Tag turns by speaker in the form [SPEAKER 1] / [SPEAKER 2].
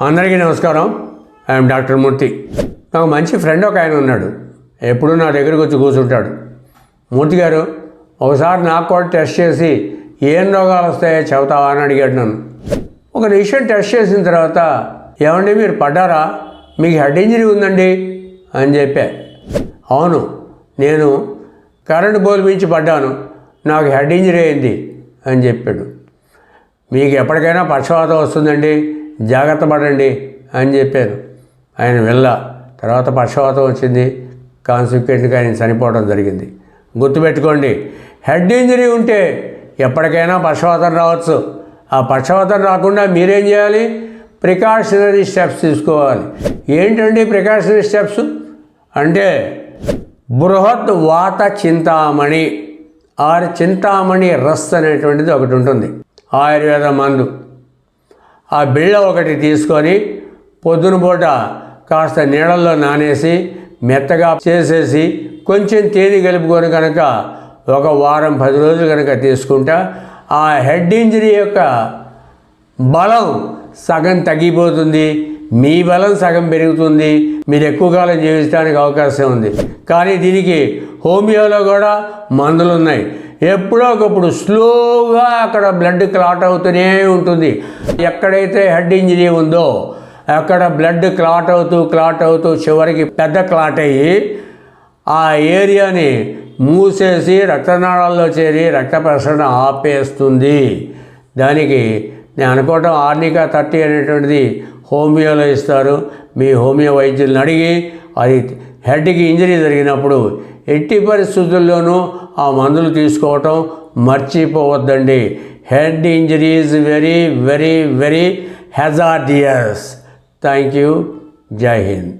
[SPEAKER 1] అందరికీ నమస్కారం. I'm doctor మూర్తి నాకు మంచి ఫ్రెండ్ ఒక ఆయన ఉన్నాడు. ఎప్పుడూ నా దగ్గరికి వచ్చి కూర్చుంటాడు. మూర్తి గారు ఒకసారి నాకు కూడా టెస్ట్ చేసి ఏం రోగాలు వస్తాయో చెబుతావా అని అడిగాడు నన్ను. ఒక నిమిషం టెస్ట్ చేసిన తర్వాత ఏమండి మీరు పడ్డారా? మీకు హెడ్ ఇంజరీ ఉందండి? అని చెప్పా. అవును నేను కరెంట్ బోల్ మించి పడ్డాను. నాకు హెడ్ ఇంజరీ అయింది. అని చెప్పాడు. మీకు ఎప్పటికైనా పక్షవాతం వస్తుందండి. జాగ్రత్త పడండి అని చెప్పాను ఆయన వెళ్ళ. తర్వాత పక్షవాతం వచ్చింది. కాన్సిక్వెంట్గా ఆయన చనిపోవడం జరిగింది. గుర్తుపెట్టుకోండి హెడ్ ఇంజరీ ఉంటే ఎప్పటికైనా పక్షవాతం రావచ్చు. ఆ పక్షవాతం రాకుండా మీరేం చేయాలి? ప్రికాషనరీ స్టెప్స్ తీసుకోవాలి. ఏంటండి ప్రికాషనరీ స్టెప్స్? అంటే బృహత్ వాత చింతామణి ఆర్ చింతామణి రస్ అనేటువంటిది ఒకటి ఉంటుంది. ఆయుర్వేద మందు. ఆ బిళ్ళ ఒకటి తీసుకొని పొద్దున పూట కాస్త నీళ్ళల్లో నానేసి మెత్తగా చేసేసి కొంచెం తేనె కలుపుకొని కనుక ఒక వారం పది రోజులు కనుక తీసుకుంటా ఆ హెడ్ ఇంజరీ యొక్క బలం సగం తగ్గిపోతుంది మీ బలం సగం పెరుగుతుంది మీరు ఎక్కువ కాలం జీవించడానికి అవకాశం ఉంది. కానీ దీనికి హోమియోలో కూడా మందులు ఉన్నాయి ఎప్పుడో ఒకప్పుడు స్లోగా అక్కడ బ్లడ్ క్లాట్ అవుతూనే ఉంటుంది. ఎక్కడైతే హెడ్ ఇంజరీ ఉందో అక్కడ బ్లడ్ క్లాట్ అవుతూ క్లాట్ అవుతూ చివరికి పెద్ద క్లాట్ అయ్యి ఆ ఏరియాని మూసేసి రక్తనాళాల్లో చేరి రక్త ప్రసరణ ఆపేస్తుంది. దానికి నేను అనుకోవటం ఆర్నికా థర్టీ అనేటువంటిది హోమియోలో ఇస్తారు. మీ హోమియో వైద్యులను అడిగి అది హెడ్కి ఇంజరీ జరిగినప్పుడు ఎట్టి పరిస్థితుల్లోనూ ఆ మందులు తీసుకోవటం మర్చిపోవద్దండి. Head injury is very very very hazardous thank you Jai Hind